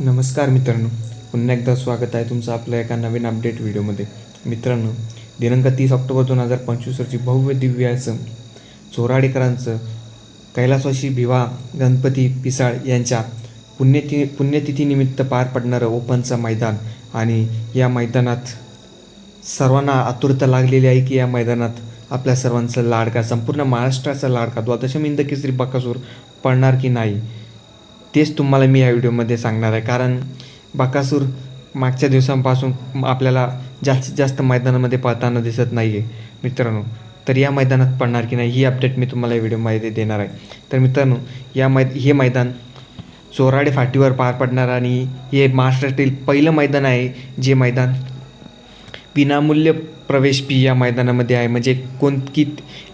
नमस्कार मित्रांनो. पुन्हा एकदा स्वागत आहे तुमचं आपल्या एका नवीन अपडेट व्हिडिओमध्ये. मित्रांनो दिनांक तीस ऑक्टोबर दोन हजार पंचवीस रोजी भव्य दिव्य असं चोराडेकरांचं कैलासवाशी भिवा गणपती पिसाळ यांच्या पुण्यति पुण्यतिथीनिमित्त पार पडणारं ओपनचं मैदान आणि या मैदानात सर्वांना आतुरता लागलेली आहे की या मैदानात आपल्या सर्वांचा लाडका संपूर्ण महाराष्ट्राचा लाडका द्वादशम इंद केसरी बकासूर पडणार की नाही? तेच तुम्हाला मी या व्हिडिओमध्ये सांगणार आहे. कारण बकासूर मागच्या दिवसांपासून आपल्याला जास्तीत जास्त मैदानामध्ये पळताना दिसत नाही आहे मित्रांनो. तर या मैदानात पडणार की नाही ही अपडेट मी तुम्हाला या व्हिडिओमध्ये देणार आहे. तर मित्रांनो या मै हे मैदान चोराडे फाटीवर पार पडणार आणि हे महाराष्ट्रातील पहिलं मैदान आहे जे मैदान विनामूल्य प्रवेश फी या मैदानामध्ये आहे. म्हणजे कोणती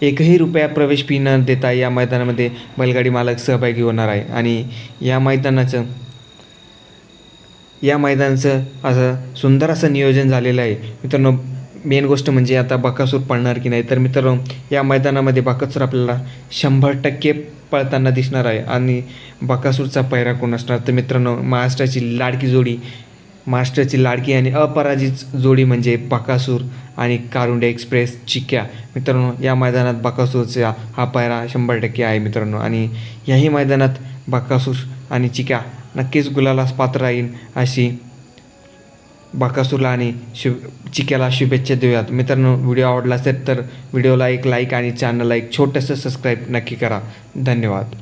एकही रुपया प्रवेश फी न देता या मैदानामध्ये बैलगाडी मालक सहभागी होणार आहे. आणि या मैदानाचं या मैदानाचं असं सुंदर असं नियोजन झालेलं आहे. मित्रांनो मेन गोष्ट म्हणजे आता बकासूर पळणार की नाही? तर मित्रांनो या मैदानामध्ये बकासूर आपल्याला शंभर टक्के पळताना दिसणार आहे. आणि बकासूरचा पैरा कोण असणार? तर मित्रांनो महाराष्ट्राची लाडकी जोडी मास्टरची लाडकी आणि अपराजित जोडी म्हणजे बकासूर आणि कारुंडे एक्सप्रेस चिक्या. मित्रांनो या मैदानात बकासूरचा हा पायरा शंभर टक्के आहे मित्रांनो. आणि याही मैदानात बकासूर आणि चिक्या नक्कीच गुलालास पात्र राहील अशी बकासूरला आणि शुभ चिक्याला शुभेच्छा देऊयात. मित्रांनो व्हिडिओ आवडला असेल तर व्हिडिओला एक लाईक आणि चॅनलला एक छोटंसं सबस्क्राईब नक्की करा. धन्यवाद.